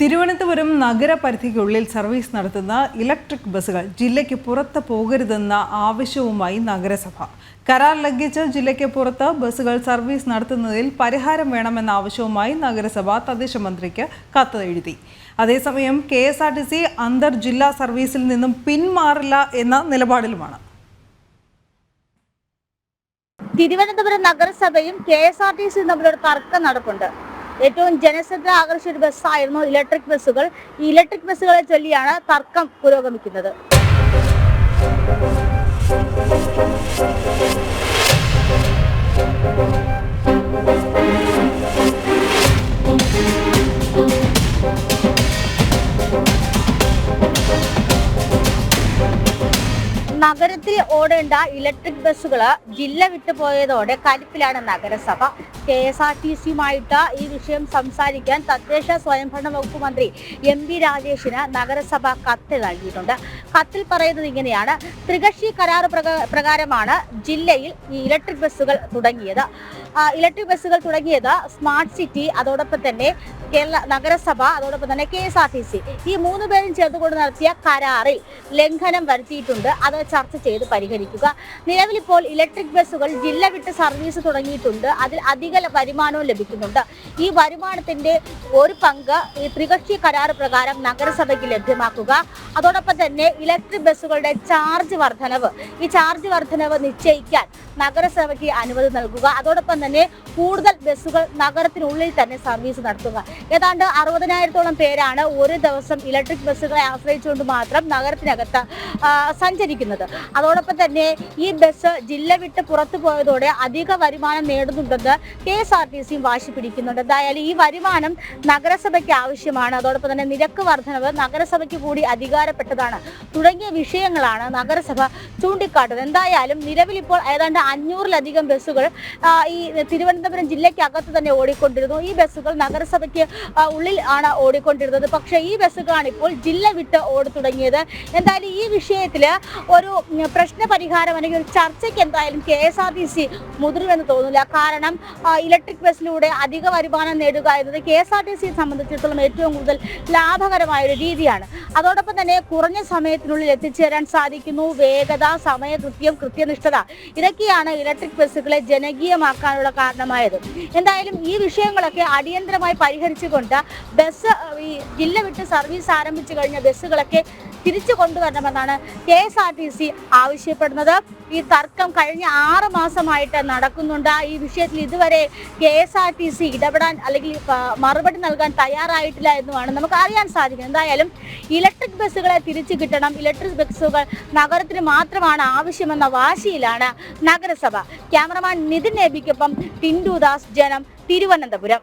തിരുവനന്തപുരം നഗരപരിധിക്കുള്ളിൽ സർവീസ് നടത്തുന്ന ഇലക്ട്രിക് ബസ്സുകൾ ജില്ലയ്ക്ക് പുറത്ത് പോകരുതെന്ന ആവശ്യവുമായി നഗരസഭ. കരാർ ലംഘിച്ച് ജില്ലയ്ക്ക് പുറത്ത് ബസ്സുകൾ സർവീസ് നടത്തുന്നതിൽ പരിഹാരം വേണമെന്ന ആവശ്യവുമായി നഗരസഭ തദ്ദേശ മന്ത്രിക്ക് കത്ത് എഴുതി അതേസമയം K S R T C അന്തർ ജില്ലാ സർവീസിൽ നിന്നും പിന്മാറില്ല എന്ന നിലപാടിലുമാണ്. തിരുവനന്തപുരം നഗരസഭയും കെ എസ് ആർ ടി സിയും തമ്മിലൊരു തർക്കം നടപ്പുണ്ട്. ഏറ്റവും ജനശ്രദ്ധ ആകർഷിച്ച ഒരു ബസ്സായിരുന്നു ഇലക്ട്രിക് ബസ്സുകൾ. ഈ ഇലക്ട്രിക് ബസ്സുകളെ ചൊല്ലിയാണ് തർക്കം പുരോഗമിക്കുന്നത്. നഗരത്തിൽ ഓടേണ്ട ഇലക്ട്രിക് ബസ്സുകൾ ജില്ല വിട്ടുപോയതോടെ കലിപ്പിലാണ് നഗരസഭ. കെ എസ് ആർ ടി സിയുമായിട്ട് ഈ വിഷയം സംസാരിക്കാൻ തദ്ദേശ സ്വയംഭരണ വകുപ്പ് മന്ത്രി എം വി രാജേഷിന് നഗരസഭ കത്ത് നൽകിയിട്ടുണ്ട്. കത്തിൽ പറയുന്നത് ഇങ്ങനെയാണ്. ത്രികക്ഷി കരാർ പ്രക- പ്രകാരമാണ് ജില്ലയിൽ ഈ ഇലക്ട്രിക് ബസ്സുകൾ തുടങ്ങിയത്. ഇലക്ട്രിക് ബസ്സുകൾ തുടങ്ങിയത് സ്മാർട്ട് സിറ്റി അതോടൊപ്പം തന്നെ കേരള നഗരസഭ അതോടൊപ്പം തന്നെ K S R T C. ഈ മൂന്ന് പേരും ചേർന്നുകൊണ്ട് നടത്തിയ കരാറിൽ ലംഘനം വരുത്തിയിട്ടുണ്ട്. അത് ചർച്ച ചെയ്ത് പരിഹരിക്കുക. നിലവിലിപ്പോൾ ഇലക്ട്രിക് ബസ്സുകൾ ജില്ല വിട്ട് സർവീസ് തുടങ്ങിയിട്ടുണ്ട്. അതിൽ അധിക വരുമാനവും ലഭിക്കുന്നുണ്ട്. ഈ വരുമാനത്തിന്റെ ഒരു പങ്ക് ഈ ത്രികക്ഷി കരാർ പ്രകാരം നഗരസഭയ്ക്ക് ലഭ്യമാക്കുക. അതോടൊപ്പം തന്നെ ഇലക്ട്രിക് ബസ്സുകളുടെ ചാർജ് വർധനവ്. ഈ ചാർജ് വർധനവ് നിശ്ചയിക്കാൻ നഗരസഭയ്ക്ക് അനുമതി നൽകുക. അതോടൊപ്പം തന്നെ കൂടുതൽ ബസ്സുകൾ നഗരത്തിനുള്ളിൽ തന്നെ സർവീസ് നടത്തുക. ഏതാണ്ട് അറുപതിനായിരത്തോളം പേരാണ് ഒരു ദിവസം ഇലക്ട്രിക് ബസ്സുകളെ ആശ്രയിച്ചുകൊണ്ട് മാത്രം നഗരത്തിനകത്ത് ആ, സഞ്ചരിക്കുന്നത് അതോടൊപ്പം തന്നെ ഈ ബസ് ജില്ല വിട്ട് പുറത്തു പോയതോടെ അധിക വരുമാനം നേടുന്നുണ്ടെന്ന് കെ എസ് ആർ ടി സിയും വാശി പിടിക്കുന്നുണ്ട്. എന്തായാലും ഈ വരുമാനം നഗരസഭയ്ക്ക് ആവശ്യമാണ്. അതോടൊപ്പം തന്നെ നിരക്ക് വർധനവ് നഗരസഭയ്ക്ക് കൂടി അധികാരപ്പെട്ടതാണ്. തുടങ്ങിയ വിഷയങ്ങളാണ് നഗരസഭ ചൂണ്ടിക്കാട്ടുന്നത്. എന്തായാലും നിലവിൽ ഇപ്പോൾ ഏതാണ്ട് അഞ്ഞൂറിലധികം ബസ്സുകൾ ഈ തിരുവനന്തപുരം ജില്ലയ്ക്കകത്ത് തന്നെ ഓടിക്കൊണ്ടിരുന്നു. ഈ ബസ്സുകൾ നഗരസഭയ്ക്ക് ഉള്ളിൽ ആണ് ഓടിക്കൊണ്ടിരുന്നത്. പക്ഷേ ഈ ബസ്സുകളാണ് ഇപ്പോൾ ജില്ല വിട്ട് ഓടി തുടങ്ങിയത്. എന്തായാലും ഈ വിഷയത്തിൽ ഒരു ഉം, പ്രശ്ന പരിഹാരം അല്ലെങ്കിൽ ഒരു ചർച്ചയ്ക്ക് എന്തായാലും K S R T C മുതിരുമെന്ന് തോന്നില്ല കാരണം ഇലക്ട്രിക് ബസ്സിലൂടെ അധിക വരുമാനം നേടുക എന്നത് കെ എസ് ആർ ടി സിയെ സംബന്ധിച്ചിടത്തോളം ഏറ്റവും കൂടുതൽ ലാഭകരമായ ഒരു രീതിയാണ്. അതോടൊപ്പം തന്നെ കുറഞ്ഞ സമയത്തിനുള്ളിൽ എത്തിച്ചേരാൻ സാധിക്കുന്നു. വേഗത സമയകൃത്യം കൃത്യനിഷ്ഠത ഇതൊക്കെയാണ് ഇലക്ട്രിക് ബസ്സുകളെ ജനകീയമാക്കാനുള്ള കാരണമായത്. എന്തായാലും ഈ വിഷയങ്ങളൊക്കെ അടിയന്തരമായി പരിഹരിച്ചുകൊണ്ട് ബസ് ഈ ജില്ല വിട്ട് സർവീസ് ആരംഭിച്ചു കഴിഞ്ഞ ബസ്സുകളൊക്കെ തിരിച്ചു കൊണ്ടുവരണമെന്നാണ് K S R T C ആവശ്യപ്പെടുന്നത്. ഈ തർക്കം കഴിഞ്ഞ ആറ് മാസമായിട്ട് നടക്കുന്നുണ്ട്. ഈ വിഷയത്തിൽ ഇതുവരെ K S R T C ഇടപെടാൻ അല്ലെങ്കിൽ മറുപടി നൽകാൻ തയ്യാറായിട്ടില്ല എന്നുമാണ് നമുക്ക് അറിയാൻ സാധിക്കുന്നത്. എന്തായാലും ഇലക്ട്രിക് ബസ്സുകളെ തിരിച്ചു കിട്ടണം. ഇലക്ട്രിക് ബസ്സുകൾ നഗരത്തിന് മാത്രമാണ് ആവശ്യമെന്ന വാശിയിലാണ് നഗരസഭ. ക്യാമറമാൻ നിതിൻ നബിക്കൊപ്പം ടിൻഡു ദാസ് ജനം തിരുവനന്തപുരം.